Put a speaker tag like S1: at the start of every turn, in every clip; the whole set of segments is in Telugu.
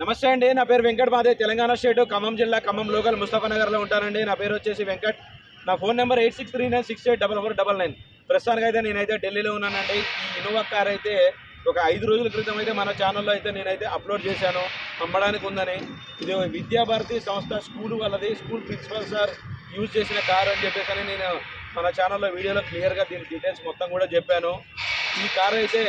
S1: నమస్తే అండి నా పేరు వెంకట్ మాదే తెలంగాణ స్టేట్ ఖమ్మం జిల్లా ఖమ్మం లోకల్ ముస్తఫానగర్లో ఉంటానండి. నా పేరు వచ్చేసి వెంకట్. నా phone number eight six three nine six eight double four double nine. ప్రస్తుతానికి అయితే నేనైతే ఢిల్లీలో ఉన్నానండి. ఈ ఇన్నోవా కార్ అయితే ఒక ఐదు రోజుల క్రితం అయితే మన ఛానల్లో అయితే నేనైతే అప్లోడ్ చేశాను. అమ్మడానికి ఉందని. ఇది విద్యాభారతి సంస్థ స్కూల్ వాళ్ళది. స్కూల్ ప్రిన్సిపల్ సార్ యూజ్ చేసిన కార్ అని చెప్పేసి నేను మన ఛానల్లో వీడియోలో క్లియర్గా దీని డీటెయిల్స్ మొత్తం కూడా చెప్పాను. ఈ కార్ అయితే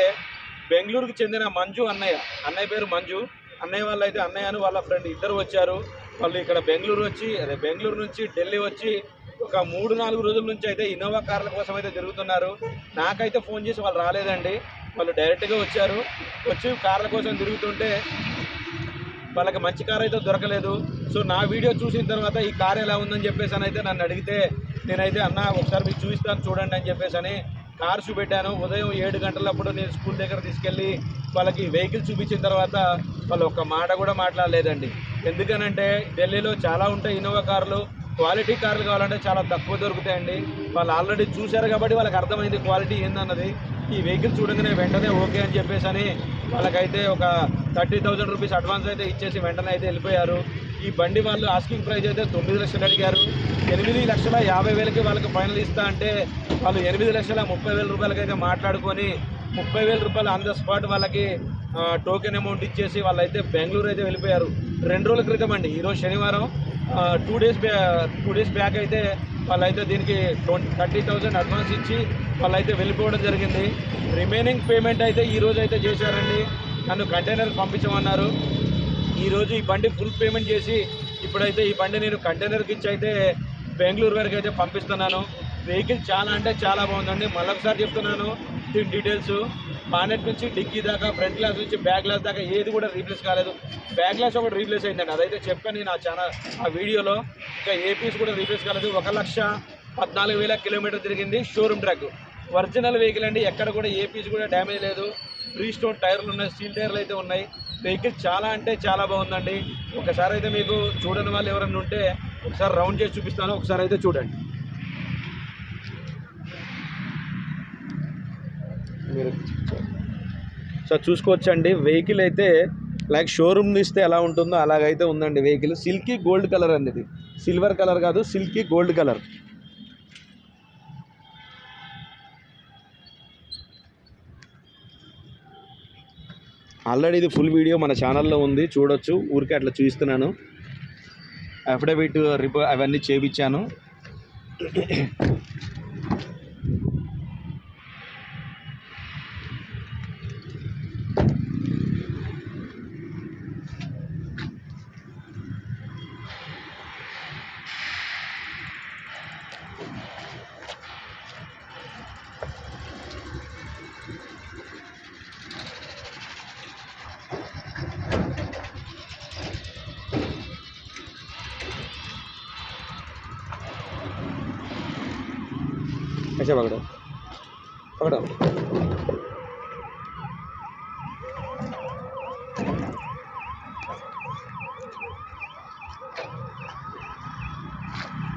S1: బెంగళూరుకు చెందిన మంజు అన్నయ్య. అన్నయ్య పేరు మంజు. అన్నయ్య వాళ్ళు అయితే అన్నయ్య అని వాళ్ళ ఫ్రెండ్ ఇద్దరు వచ్చారు. వాళ్ళు ఇక్కడ బెంగళూరు వచ్చి అదే బెంగళూరు నుంచి ఢిల్లీ వచ్చి ఒక మూడు నాలుగు రోజుల నుంచి అయితే ఇన్నోవా కార్ల కోసం అయితే తిరుగుతున్నారు. నాకైతే ఫోన్ చేసి వాళ్ళు రాలేదండి. వాళ్ళు డైరెక్ట్గా వచ్చారు. వచ్చి కార్ల కోసం తిరుగుతుంటే వాళ్ళకి మంచి కార్ అయితే దొరకలేదు. సో నా వీడియో చూసిన తర్వాత ఈ కార్ ఎలా ఉందని చెప్పేసి అని అయితే నన్ను అడిగితే నేనైతే అన్న ఒకసారి మీకు చూపిస్తాను చూడండి అని చెప్పేసి అని కార్ చూపెట్టాను. ఉదయం ఏడు గంటలప్పుడు నేను స్కూల్ దగ్గర తీసుకెళ్ళి వాళ్ళకి వెహికల్ చూపించిన తర్వాత వాళ్ళు ఒక్క మాట కూడా మాట్లాడలేదండి. ఎందుకనంటే ఢిల్లీలో చాలా ఉంటాయి ఇన్నోవా కార్లు క్వాలిటీ కార్లు కావాలంటే చాలా తక్కువ దొరుకుతాయండి. వాళ్ళు ఆల్రెడీ చూశారు కాబట్టి వాళ్ళకి అర్థమైంది క్వాలిటీ ఏందన్నది. ఈ వెహికల్ చూడగానే వెంటనే ఓకే అని చెప్పేసి అని వాళ్ళకైతే ఒక థర్టీ థౌజండ్ రూపీస్ అడ్వాన్స్ అయితే ఇచ్చేసి వెంటనే అయితే వెళ్ళిపోయారు. ఈ బండి వాళ్ళు ఆస్కింగ్ ప్రైస్ అయితే తొమ్మిది లక్షలు అడిగారు. ఎనిమిది లక్షల యాభై వేలకి వాళ్ళకి ఫైనల్ ఇస్తా అంటే వాళ్ళు ఎనిమిది లక్షల ముప్పై వేల రూపాయలకైతే మాట్లాడుకొని ముప్పై వేల రూపాయలు ఆన్ ద స్పాట్ వాళ్ళకి టోకెన్ అమౌంట్ ఇచ్చేసి వాళ్ళైతే బెంగళూరు అయితే వెళ్ళిపోయారు. రెండు రోజుల క్రితం అండి ఈరోజు శనివారం టూ డేస్ బ్యా టూ డేస్ బ్యాక్ అయితే వాళ్ళైతే దీనికి ట్వంటీ థర్టీ థౌజండ్ అడ్వాన్స్ ఇచ్చి వాళ్ళైతే వెళ్ళిపోవడం జరిగింది. రిమైనింగ్ పేమెంట్ అయితే ఈరోజు అయితే చేశారండి. నన్ను కంటైనర్ పంపించమన్నారు. ఈరోజు ఈ బండి ఫుల్ పేమెంట్ చేసి ఇప్పుడైతే ఈ బండి నేను కంటైనర్కి ఇచ్చి అయితే బెంగళూరు వరకు అయితే పంపిస్తున్నాను. వెహికల్ చాలా అంటే చాలా బాగుందండి. మళ్ళొకసారి చెప్తున్నాను దీని డీటెయిల్స్ బానెట్ నుంచి డిక్కీ దాకా ఫ్రంట్ గ్లాస్ నుంచి బ్యాక్ గ్లాస్ దాకా ఏది కూడా రీప్లేస్ కాలేదు. బ్యాక్ గ్లాస్ ఒకటి రీప్లేస్ అయిందండి. అదైతే చెప్పాను నేను ఆ ఛానల్ ఆ వీడియోలో. ఇంకా ఏ పీస్ కూడా రీప్లేస్ కాలేదు. ఒక లక్ష పద్నాలుగు వేల కిలోమీటర్ తిరిగింది షోరూమ్ ట్రాక్ ఒరిజినల్ వెహికల్ అండి. ఎక్కడ కూడా ఏ పీస్ కూడా డ్యామేజ్ లేదు. ఫ్రీ స్టోన్ టైర్లు ఉన్నాయి స్టీల్ టైర్లు అయితే ఉన్నాయి. వెహికల్ చాలా అంటే చాలా బాగుందండి. ఒకసారి అయితే మీకు చూడని వాళ్ళు ఎవరైనా ఉంటే ఒకసారి రౌండ్ చేసి చూపిస్తాను. ఒకసారి అయితే చూడండి. మీరు సో చూసుకోవచ్చండి. వెహికల్ అయితే లైక్ షోరూమ్ ఇస్తే ఎలా ఉంటుందో అలాగైతే ఉందండి వెహికల్. సిల్కీ గోల్డ్ కలర్ అండి ఇది. సిల్వర్ కలర్ కాదు సిల్కీ గోల్డ్ కలర్. ఆల్రెడీ ఇది ఫుల్ వీడియో మన ఛానల్లో ఉంది చూడొచ్చు. ఊరికే అట్లా చూపిస్తున్నాను. అఫిడవిట్ రిపో అవన్నీ చేయించాను ऐसे पकड़ो पकड़ो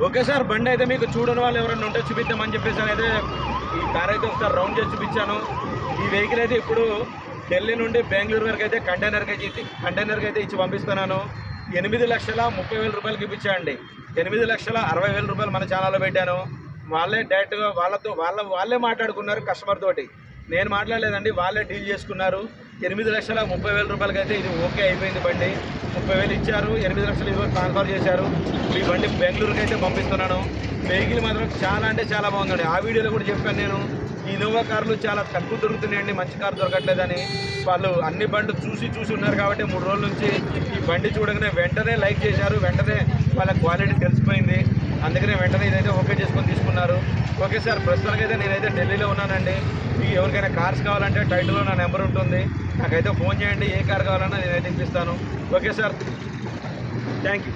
S1: ఓకే సార్ బండి అయితే మీకు చూడని వాళ్ళు ఎవరైనా ఉంటే చూపిద్దామని చెప్పేసి అయితే ఈ కార్ అయితే ఒకసారి రౌండ్ చేసి చూపించాను ఈ వెహికల్ అయితే ఇప్పుడు ఢిల్లీ నుండి బెంగళూరు వరకు అయితే కంటైనర్కి అయితే ఇచ్చి కంటైనర్కి అయితే ఇచ్చి పంపిస్తున్నాను ఎనిమిది లక్షల ముప్పై వేల రూపాయలకి ఇప్పించాండి ఎనిమిది లక్షల అరవై వేల రూపాయలు మన ఛానల్లో పెట్టాను వాళ్ళే డైరెక్ట్గా వాళ్ళతో వాళ్ళ వాళ్ళే మాట్లాడుకున్నారు కస్టమర్ తోటి. నేను మాట్లాడలేదండి వాళ్ళే డీల్ చేసుకున్నారు. ఎనిమిది లక్షల ముప్పై వేల రూపాయలకి అయితే ఇది ఓకే అయిపోయింది బండి. ముప్పై వేలు ఇచ్చారు ఎనిమిది లక్షలు ఇవ్వ ట్రాన్స్ఫర్ చేశారు. ఈ బండి బెంగళూరుకి అయితే పంపిస్తున్నాను. వెహికల్ మాత్రం చాలా అంటే చాలా బాగుందండి. ఆ వీడియోలో కూడా చెప్పాను నేను. ఈ ఇన్నోవా కార్లు చాలా తక్కువ దొరుకుతున్నాయండి మంచి కారు దొరకట్లేదని. వాళ్ళు అన్ని బండ్లు చూసి చూసి ఉన్నారు కాబట్టి మూడు రోజుల నుంచి ఈ బండి చూడగానే వెంటనే లైక్ చేశారు. వెంటనే వాళ్ళ క్వాలిటీ తెలిసిపోయింది. అందుకనే వెంటనే ఇదైతే ఓకే చేసుకొని తీసుకున్నారు. ఓకే సార్ ప్రస్తుతానికి అయితే నేనైతే ఢిల్లీలో ఉన్నానండి. మీకు ఎవరికైనా కార్స్ కావాలంటే టైటిల్లో నా నెంబర్ ఉంటుంది. నాకైతే ఫోన్ చేయండి ఏ కార్ కావాలన్నా నేనైతే ఇప్పిస్తాను. Okay sir. Thank you